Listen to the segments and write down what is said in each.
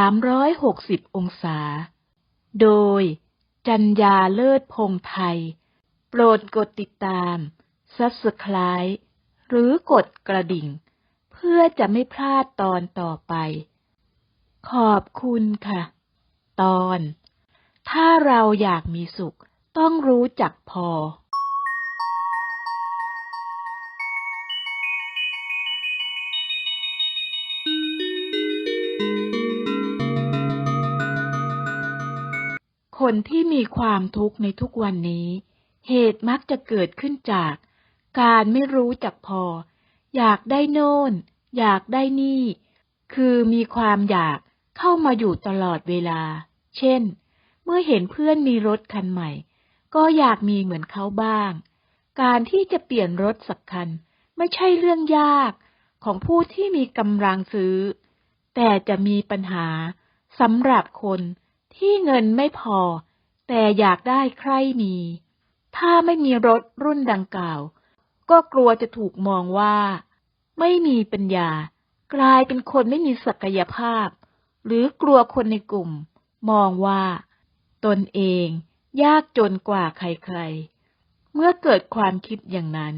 360 องศา โดย จัญญาเลิศพงไทย โปรดกดติดตาม Subscribe หรือกดกระดิ่ง เพื่อจะไม่พลาดตอนต่อไป ขอบคุณค่ะ ตอน ถ้าเราอยากมีสุขต้องรู้จักพอ คนที่มีความทุกข์ในทุกวันนี้ เหตุมักจะเกิดขึ้นจาก การไม่รู้จักพอ อยากได้โน่น อยากได้นี่ คือมีความอยากเข้ามาอยู่ตลอดเวลา เช่น เมื่อเห็นเพื่อนมีรถคันใหม่ ก็อยากมีเหมือนเขาบ้าง การที่จะเปลี่ยนรถสักคัน ไม่ใช่เรื่องยากของผู้ที่มีกำลังซื้อ แต่จะมีปัญหาสำหรับคน ที่เงินไม่พอ แต่อยากได้ใครมี ถ้าไม่มีรถรุ่นดังกล่าว ก็กลัวจะถูกมองว่า ไม่มีปัญญา กลายเป็นคนไม่มีศักยภาพ หรือกลัวคนในกลุ่ม มองว่า ตนเองยากจนกว่าใครๆ เมื่อเกิดความคิดอย่างนั้น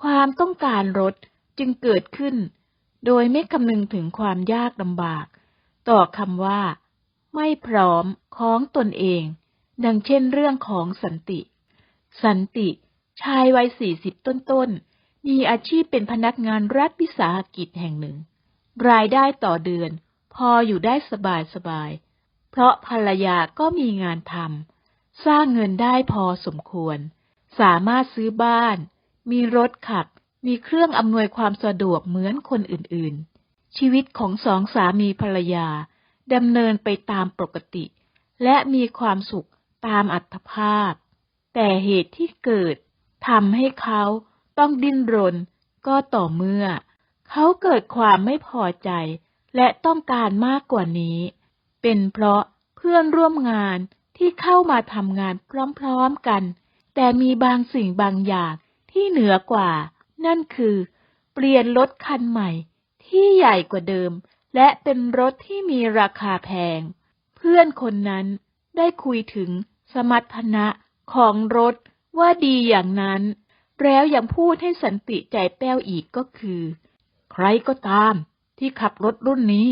ความต้องการรถจึงเกิดขึ้น โดยไม่คำนึงถึงความยากลำบาก ต่อคำว่า ไม่พร้อมของตนเอง ดังเช่นเรื่องของสันติ สันติชายวัยสี่สิบต้นๆ มีอาชีพเป็นพนักงานรัฐวิสาหกิจแห่งหนึ่ง รายได้ต่อเดือน พออยู่ได้สบายๆเพราะภรรยาก็มีงานทำ สร้างเงินได้พอสมควร สามารถซื้อบ้าน มีรถขับ มีเครื่องอำนวยความสะดวกเหมือนคนอื่นๆ ชีวิตของสองสามีภรรยา ดำเนินไปตามปกติ และมีความสุขตามอัตภาพ แต่เหตุที่เกิดทำให้เขาต้องดิ้นรนก็ต่อเมื่อ เขาเกิดความไม่พอใจ และต้องการมากกว่านี้ เป็นเพราะเพื่อนร่วมงานที่เข้ามาทำงานพร้อมๆกัน แต่มีบางสิ่งบางอย่างที่เหนือกว่า นั่นคือ เปลี่ยนรถคันใหม่ที่ใหญ่กว่าเดิม และเป็นรถที่มีราคาแพง เพื่อนคนนั้นได้คุยถึงสมรรถนะของรถว่าดีอย่างนั้น แล้วยังพูดให้สันติใจแป้วอีกก็คือ ใครก็ตามที่ขับรถรุ่นนี้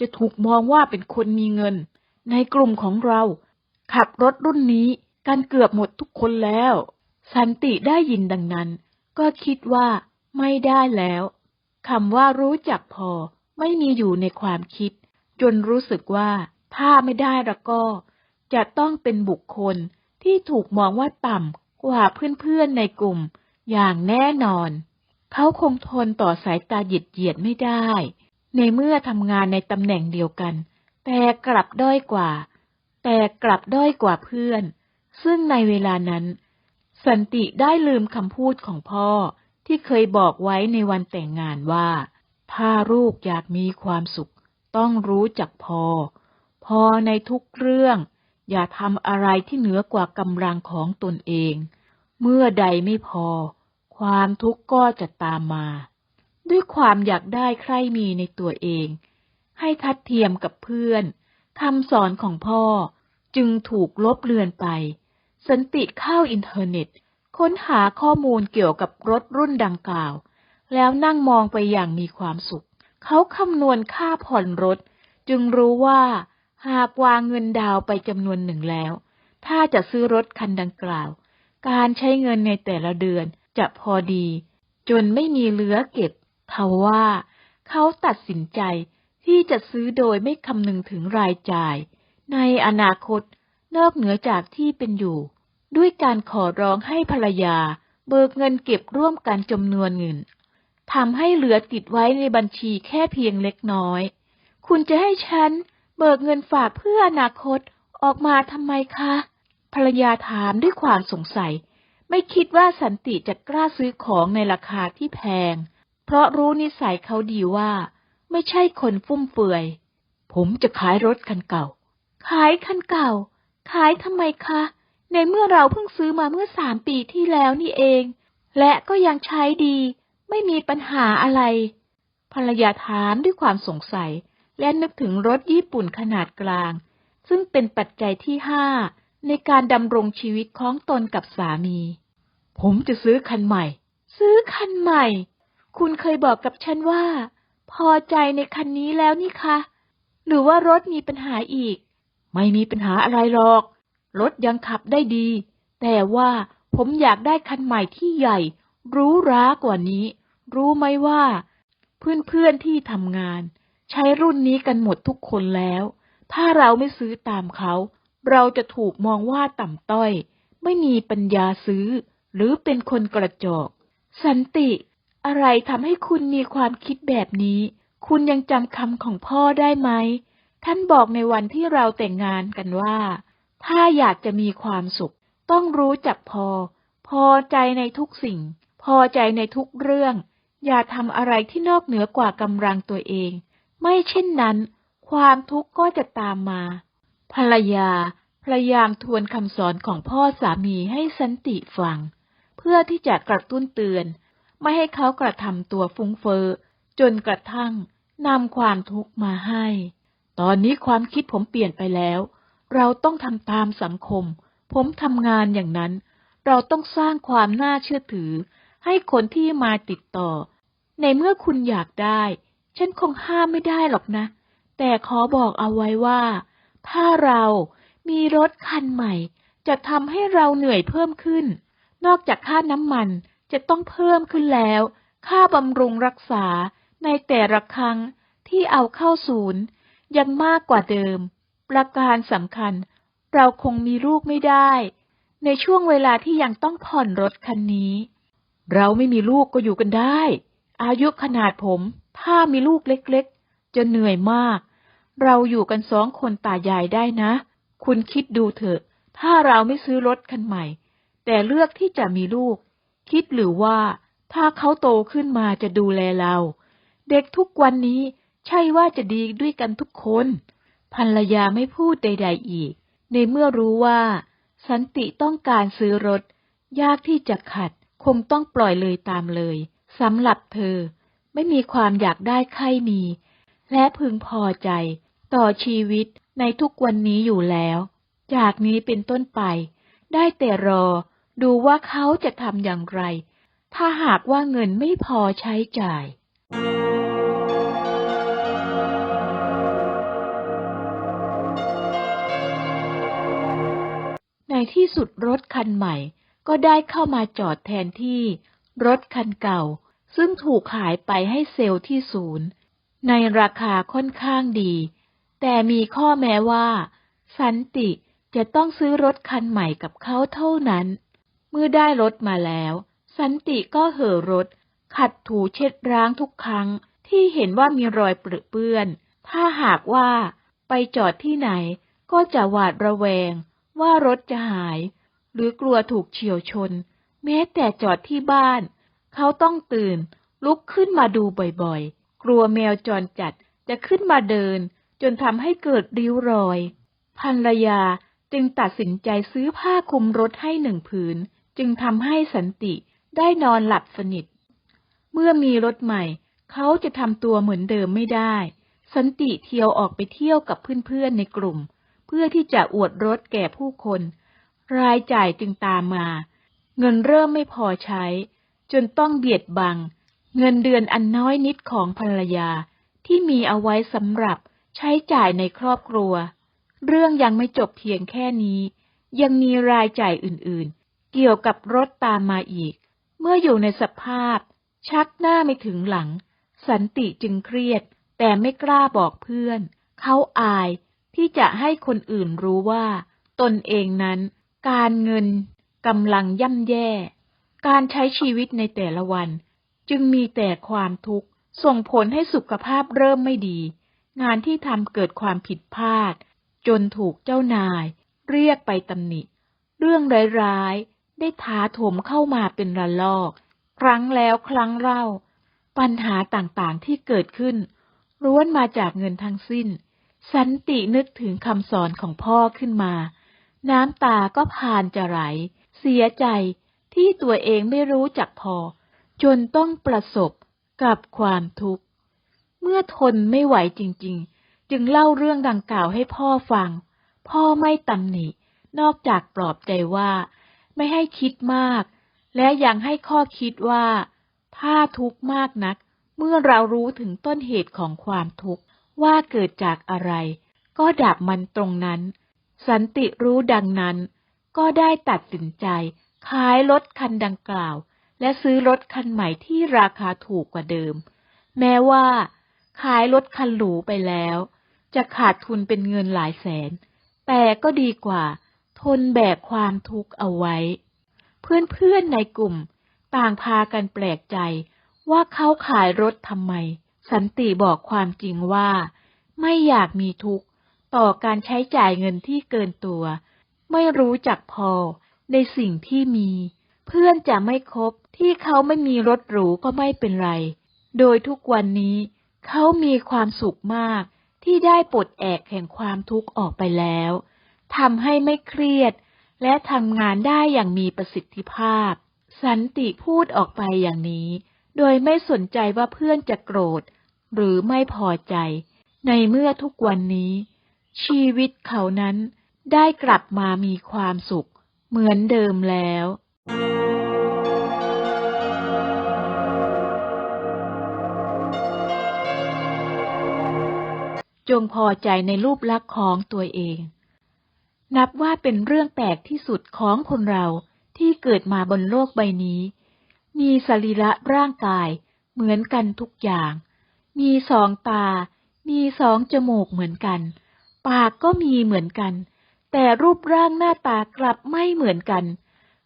จะถูกมองว่าเป็นคนมีเงิน ในกลุ่มของเรา ขับรถรุ่นนี้กันเกือบหมดทุกคนแล้ว สันติได้ยินดังนั้น ก็คิดว่าไม่ได้แล้วคำว่ารู้จักพอ ไม่มีอยู่ในความคิด จนรู้สึกว่าถ้าไม่ได้แล้วก็ จะต้องเป็นบุคคลที่ถูกมองว่าต่ำกว่าเพื่อนๆในกลุ่มอย่างแน่นอน เขาคงทนต่อสายตาหยิดเหยียดไม่ได้ ในเมื่อทำงานในตำแหน่งเดียวกัน แต่กลับด้อยกว่า แต่กลับด้อยกว่าเพื่อน ซึ่งในเวลานั้น สันติได้ลืมคำพูดของพ่อที่เคยบอกไว้ในวันแต่งงานว่า ถ้าลูกอยากมีความสุข ต้องรู้จักพอ พอในทุกเรื่อง อย่าทำอะไรที่เหนือกว่ากำลังของตนเอง เมื่อใดไม่พอ ความทุกข์ก็จะตามมา ด้วยความอยากได้ใครมีในตัวเอง ให้ทัดเทียมกับเพื่อนคำสอนของพ่อจึงถูกลบเลือนไป สันติเข้าอินเทอร์เน็ต ค้นหาข้อมูลเกี่ยวกับรถรุ่นดังกล่าว แล้วนั่งมองไปอย่างมีความสุข เขาคำนวณค่าผ่อนรถ จึงรู้ว่า หากวางเงินดาวไปจำนวนหนึ่งแล้ว ถ้าจะซื้อรถคันดังกล่าว การใช้เงินในแต่ละเดือนจะพอดี จนไม่มีเหลือเก็บทว่า เขาตัดสินใจที่จะซื้อโดยไม่คำนึงถึงรายจ่าย ในอนาคตนอกเหนือจากที่เป็นอยู่ ด้วยการขอร้องให้ภรรยา เบิกเงินเก็บร่วมกันจำนวนเงิน ทำให้เหลือติดไว้ในบัญชีแค่เพียงเล็กน้อย คุณจะให้ฉันเบิกเงินฝากเพื่ออนาคตออกมาทำไมคะ ภรรยาถามด้วยความสงสัย ไม่คิดว่าสันติจะกล้าซื้อของในราคาที่แพง เพราะรู้นิสัยเขาดีว่า ไม่ใช่คนฟุ่มเฟือย ผมจะขายรถคันเก่า ขายคันเก่า ขายทำไมคะ ในเมื่อเราเพิ่งซื้อมาเมื่อสามปีที่แล้วนี่เอง และก็ยังใช้ดี ไม่มีปัญหาอะไร ภรรยาถามด้วยความสงสัย และนึกถึงรถญี่ปุ่นขนาดกลาง ซึ่งเป็นปัจจัยที่ห้าในการดำรงชีวิตของตนกับสามี ผมจะซื้อคันใหม่ ซื้อคันใหม่ คุณเคยบอกกับฉันว่า พอใจในคันนี้แล้วนี่คะ หรือว่ารถมีปัญหาอีก ไม่มีปัญหาอะไรหรอก รถยังขับได้ดี แต่ว่าผมอยากได้คันใหม่ที่ใหญ่ รู้ร้ากว่านี้ รู้ไหมว่า เพื่อนๆที่ทำงาน ใช้รุ่นนี้กันหมดทุกคนแล้ว ถ้าเราไม่ซื้อตามเขา เราจะถูกมองว่าต่ำต้อย ไม่มีปัญญาซื้อ หรือเป็นคนกระจอก สันติ อะไรทำให้คุณมีความคิดแบบนี้ คุณยังจำคำของพ่อได้ไหม ท่านบอกในวันที่เราแต่งงานกันว่า ถ้าอยากจะมีความสุข ต้องรู้จักพอ พอใจในทุกสิ่ง พอใจในทุกเรื่อง อย่าทำอะไรที่นอกเหนือกว่ากำลังตัวเอง ไม่เช่นนั้น ความทุกข์ก็จะตามมา ภรรยาพยายามทวนคำสอนของพ่อสามีให้สันติฟัง เพื่อที่จะกระตุ้นเตือน ไม่ให้เขากระทำตัวฟุ้งเฟอ้อจนกระทั่งนำความทุกข์มาให้ ตอนนี้ความคิดผมเปลี่ยนไปแล้ว เราต้องทำตามสังคม ผมทำงานอย่างนั้น เราต้องสร้างความน่าเชื่อถือ ให้คนที่มาติดต่อ ในเมื่อคุณอยากได้ ฉันคงห้ามไม่ได้หรอกนะ แต่ขอบอกเอาไว้ว่า ถ้าเรามีรถคันใหม่ จะทำให้เราเหนื่อยเพิ่มขึ้น นอกจากค่าน้ำมันจะต้องเพิ่มขึ้นแล้ว ค่าบำรุงรักษาในแต่ละครั้งที่เอาเข้าศูนย์ ยังมากกว่าเดิม ประการสำคัญ เราคงมีลูกไม่ได้ ในช่วงเวลาที่ยังต้องผ่อนรถคันนี้ เราไม่มีลูกก็อยู่กันได้ อายุขนาดผม ถ้ามีลูกเล็กๆ จะเหนื่อยมาก เราอยู่กันสองคนตายายได้นะ คุณคิดดูเถอะ ถ้าเราไม่ซื้อรถคันใหม่ แต่เลือกที่จะมีลูก คิดหรือว่าถ้าเขาโตขึ้นมาจะดูแลเรา เด็กทุกวันนี้ใช่ว่าจะดีด้วยกันทุกคนภรรยาไม่พูดใด ๆ อีก ในเมื่อรู้ว่า สันติต้องการซื้อรถ ยากที่จะขัด คงต้องปล่อยเลยตามเลยสำหรับเธอ ไม่มีความอยากได้ใครมี และพึงพอใจ ต่อชีวิตในทุกวันนี้อยู่แล้ว จากนี้เป็นต้นไป ได้แต่รอ ดูว่าเขาจะทำอย่างไร ถ้าหากว่าเงินไม่พอใช้จ่ายในที่สุดรถคันใหม่ ก็ได้เข้ามาจอดแทนที่ รถคันเก่า ซึ่งถูกขายไปให้เซลล์ที่ศูนย์ ในราคาค่อนข้างดี แต่มีข้อแม้ว่า สันติจะต้องซื้อรถคันใหม่กับเขาเท่านั้น เมื่อได้รถมาแล้ว สันติก็เห่อรถ ขัดถูเช็ดร้างทุกครั้งที่เห็นว่ามีรอยเปรอะเปื้อน ถ้าหากว่าไปจอดที่ไหนก็จะหวาดระแวงว่ารถจะหาย หรือกลัวถูกเฉียวชน แม้แต่จอดที่บ้าน เขาต้องตื่น ลุกขึ้นมาดูบ่อยๆ กลัวแมวจรจัดจะขึ้นมาเดิน จนทำให้เกิดริ้วรอยภรรยาจึงตัดสินใจซื้อผ้าคลุมรถให้หนึ่งผืน จึงทำให้สันติได้นอนหลับสนิท เมื่อมีรถใหม่ เขาจะทำตัวเหมือนเดิมไม่ได้ สันติเที่ยวออกไปเที่ยวกับเพื่อนๆในกลุ่ม เพื่อที่จะอวดรถแก่ผู้คน รายจ่ายจึงตามมา เงินเริ่มไม่พอใช้ จนต้องเบียดบัง เงินเดือนอันน้อยนิดของภรรยาที่มีเอาไว้สำหรับใช้จ่ายในครอบครัว เรื่องยังไม่จบเพียงแค่นี้ ยังมีรายจ่ายอื่นๆ เกี่ยวกับรถตามมาอีก เมื่ออยู่ในสภาพ ชักหน้าไม่ถึงหลัง สันติจึงเครียด แต่ไม่กล้าบอกเพื่อน เขาอายที่จะให้คนอื่นรู้ว่า ตนเองนั้น การเงินกำลังย่ำแย่ การใช้ชีวิตในแต่ละวัน จึงมีแต่ความทุกข์ ส่งผลให้สุขภาพเริ่มไม่ดี งานที่ทำเกิดความผิดพลาด จนถูกเจ้านาย เรียกไปตำหนิ เรื่องร้ายๆ ได้ถาโถมเข้ามาเป็นระลอก ครั้งแล้วครั้งเล่า ปัญหาต่างๆที่เกิดขึ้นล้วนมาจากเงินทั้งสิ้น สันตินึกถึงคำสอนของพ่อขึ้นมา น้ำตาก็พานจะไหล เสียใจที่ตัวเองไม่รู้จักพอ จนต้องประสบกับความทุกข์ เมื่อทนไม่ไหวจริง ๆ จึงเล่าเรื่องดังกล่าวให้พ่อฟัง พ่อไม่ตำหนิ นอกจากปลอบใจว่า ไม่ให้คิดมาก และยังให้ข้อคิดว่า ถ้าทุกข์มากนัก เมื่อเรารู้ถึงต้นเหตุของความทุกข์ว่าเกิดจากอะไร ก็ดับมันตรงนั้น สันติรู้ดังนั้น ก็ได้ตัดสินใจขายรถคันดังกล่าว และซื้อรถคันใหม่ที่ราคาถูกกว่าเดิม แม้ว่าขายรถคันหรูไปแล้ว จะขาดทุนเป็นเงินหลายแสน แต่ก็ดีกว่า ทนแบกความทุกข์เอาไว้ เพื่อนๆในกลุ่ม ต่างพากันแปลกใจว่าเขาขายรถทำไม สันติบอกความจริงว่า ไม่อยากมีทุกข์ ต่อการใช้จ่ายเงินที่เกินตัว ไม่รู้จักพอในสิ่งที่มี เพื่อนจะไม่คบที่เขาไม่มีรถหรูก็ไม่เป็นไร โดยทุกวันนี้เขามีความสุขมากที่ได้ปลดแอกแห่งความทุกข์ออกไปแล้วทำให้ไม่เครียด และทำงานได้อย่างมีประสิทธิภาพ สันติพูดออกไปอย่างนี้ โดยไม่สนใจว่าเพื่อนจะโกรธ หรือไม่พอใจ ในเมื่อทุกวันนี้ ชีวิตเขานั้นได้กลับมามีความสุขเหมือนเดิมแล้ว จงพอใจในรูปลักษณ์ของตัวเอง นับว่าเป็นเรื่องแปลกที่สุดของคนเราที่เกิดมาบนโลกใบนี้ มีสรีระร่างกายเหมือนกันทุกอย่าง มีสองตา มีสองจมูกเหมือนกัน ปากก็มีเหมือนกัน แต่รูปร่างหน้าตากลับไม่เหมือนกัน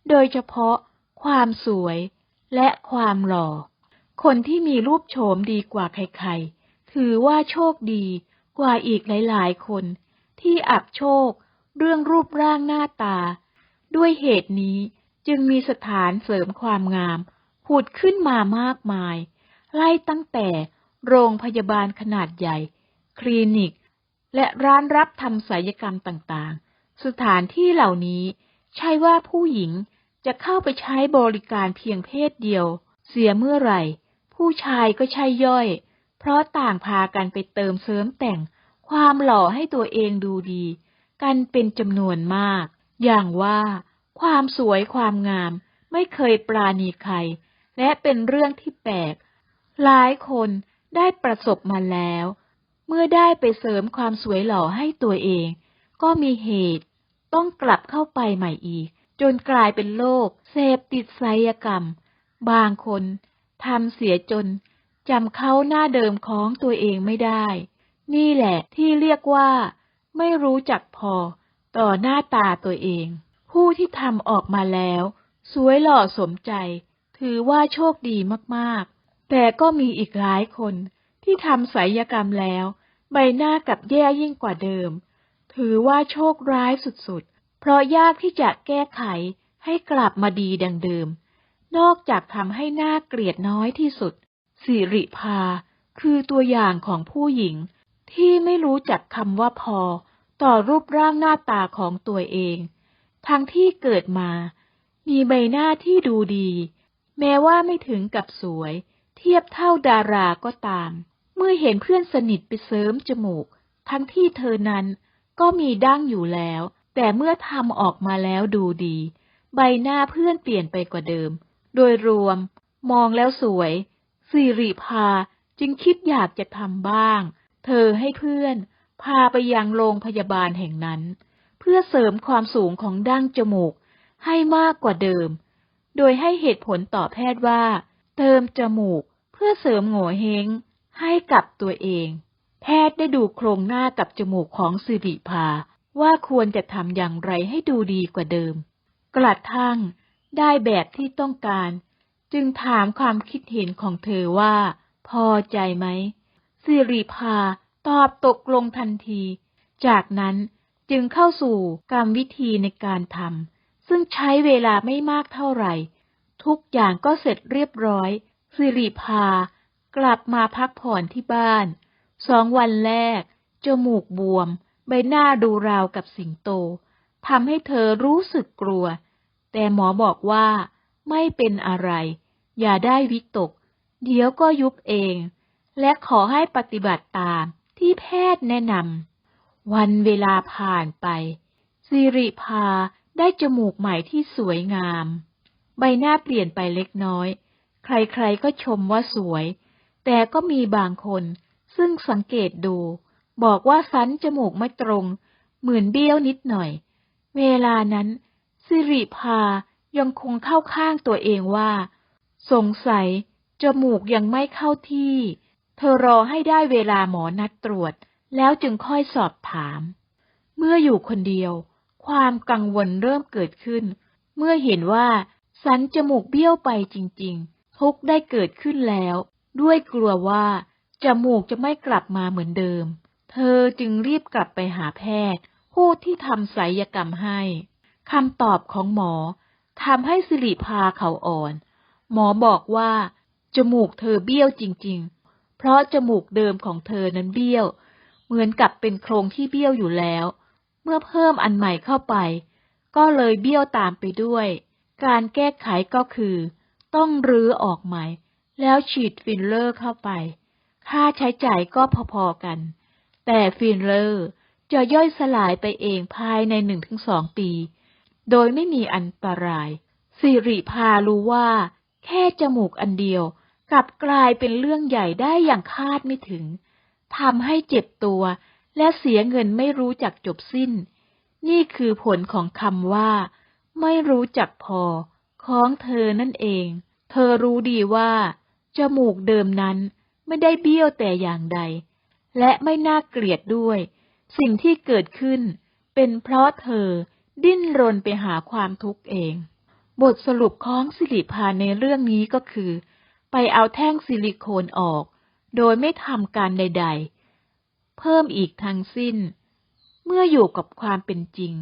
โดยเฉพาะความสวยและความหล่อ คนที่มีรูปโฉมดีกว่าใครๆ ถือว่าโชคดีกว่าอีกหลายๆ คน ที่อับโชคเรื่องรูปร่างหน้าตา ด้วยเหตุนี้จึงมีสถานเสริมความงาม ผุดขึ้นมามากมาย ไล่ตั้งแต่โรงพยาบาลขนาดใหญ่ คลินิก และร้านรับทำศัลยกรรมต่างๆ สถานที่เหล่านี้ใช่ว่าผู้หญิงจะเข้าไปใช้บริการเพียงเพศเดียว เสียเมื่อไหร่ ผู้ชายก็ใช่ย่อย เพราะต่างพากันไปเติมเสริมแต่งความหล่อให้ตัวเองดูดี กันเป็นจำนวนมาก อย่างว่าความสวยความงามไม่เคยปราณีใคร และเป็นเรื่องที่แปลก หลายคนได้ประสบมาแล้ว เมื่อได้ไปเสริมความสวยหล่อให้ตัวเอง ก็มีเหตุ ต้องกลับเข้าไปใหม่อีก จนกลายเป็นโรคเสพติดไสยกรรม บางคนทำเสียจนจำเขาหน้าเดิมของตัวเองไม่ได้ นี่แหละที่เรียกว่า ไม่รู้จักพอต่อหน้าตาตัวเอง ผู้ที่ทำออกมาแล้ว สวยหล่อสมใจ ถือว่าโชคดีมากๆ แต่ก็มีอีกหลายคน ที่ทำศัลยกรรมแล้ว ใบหน้ากลับแย่ยิ่งกว่าเดิม ถือว่าโชคร้ายสุดๆ เพราะยากที่จะแก้ไขให้กลับมาดีดังเดิม นอกจากทำให้หน้าเกลียดน้อยที่สุด สิริภา คือตัวอย่างของผู้หญิง ที่ไม่รู้จักคำว่าพอ ต่อรูปร่างหน้าตาของตัวเอง ทั้งที่เกิดมา มีใบหน้าที่ดูดี แม้ว่าไม่ถึงกับสวย เทียบเท่าดาราก็ตาม เมื่อเห็นเพื่อนสนิทไปเสริมจมูก ทั้งที่เธอนั้นก็มีดั้งอยู่แล้ว แต่เมื่อทำออกมาแล้วดูดี ใบหน้าเพื่อนเปลี่ยนไปกว่าเดิม โดยรวม มองแล้วสวยสิริภาจึงคิดอยากจะทำบ้าง เธอให้เพื่อน พาไปยังโรงพยาบาลแห่งนั้น เพื่อเสริมความสูงของดั้งจมูกให้มากกว่าเดิม โดยให้เหตุผลต่อแพทย์ว่า เติมจมูกเพื่อเสริมโง่เฮง ให้กับตัวเอง แพทย์ได้ดูโครงหน้ากับจมูกของสิริภา ว่าควรจะทำอย่างไรให้ดูดีกว่าเดิม กระทั่งได้แบบที่ต้องการ จึงถามความคิดเห็นของเธอว่า พอใจไหมสิริภาตอบตกลงทันที จากนั้นจึงเข้าสู่กรรมวิธีในการทำซึ่งใช้เวลาไม่มากเท่าไหร่ ทุกอย่างก็เสร็จเรียบร้อยสิริภา กลับมาพักผ่อนที่บ้าน สองวันแรก จมูกบวม ใบหน้าดูราวกับสิงโตทำให้เธอรู้สึกกลัว แต่หมอบอกว่าไม่เป็นอะไร อย่าได้วิตก เดี๋ยวก็ยุบเอง และขอให้ปฏิบัติตามที่แพทย์แนะนำ วันเวลาผ่านไป สิริพาได้จมูกใหม่ที่สวยงาม ใบหน้าเปลี่ยนไปเล็กน้อย ใครๆก็ชมว่าสวย แต่ก็มีบางคน ซึ่งสังเกตดู บอกว่าสันจมูกไม่ตรง เหมือนเบี้ยวนิดหน่อย เวลานั้นสิริพายังคงเข้าข้างตัวเองว่า สงสัย จมูกยังไม่เข้าที่ เธอรอให้ได้เวลาหมอนัดตรวจ แล้วจึงค่อยสอบถาม เมื่ออยู่คนเดียว ความกังวลเริ่มเกิดขึ้น เมื่อเห็นว่าสันจมูกเบี้ยวไปจริง ๆ ทุกได้เกิดขึ้นแล้ว ด้วยกลัวว่าจมูกจะไม่กลับมาเหมือนเดิม เธอจึงรีบกลับไปหาแพทย์ ผู้ที่ทำศัลยกรรมให้คำตอบของหมอทำให้สิริพาเขาอ่อน หมอบอกว่าจมูกเธอเบี้ยวจริง ๆ เพราะจมูกเดิมของเธอนั้นเบี้ยว เหมือนกับเป็นโครงที่เบี้ยวอยู่แล้ว เมื่อเพิ่มอันใหม่เข้าไป ก็เลยเบี้ยวตามไปด้วย การแก้ไขก็คือ ต้องรื้อออกใหม่ แล้วฉีดฟิลเลอร์เข้าไป ค่าใช้จ่ายก็พอๆกัน แต่ฟิลเลอร์จะย่อยสลายไปเองภายในหนึ่งถึงสองปี โดยไม่มีอันตราย สิริพารู้ว่า แค่จมูกอันเดียวกลับกลายเป็นเรื่องใหญ่ได้อย่างคาดไม่ถึง ทำให้เจ็บตัวและเสียเงินไม่รู้จักจบสิ้น นี่คือผลของคำว่า ไม่รู้จักพอ ของเธอนั่นเอง เธอรู้ดีว่า จมูกเดิมนั้นไม่ได้เบี้ยวแต่อย่างใด และไม่น่าเกลียดด้วย สิ่งที่เกิดขึ้นเป็นเพราะเธอดิ้นรนไปหาความทุกข์เอง บทสรุปของสิริพาในเรื่องนี้ก็คือ ไปเอาแท่งซิลิโคนออก โดยไม่ทำการใด ๆ เพิ่มอีกทั้งสิ้น เมื่ออยู่กับความเป็นจริง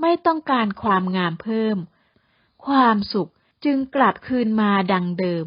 ไม่ต้องการความงามเพิ่ม ความสุขจึงกลับคืนมาดังเดิม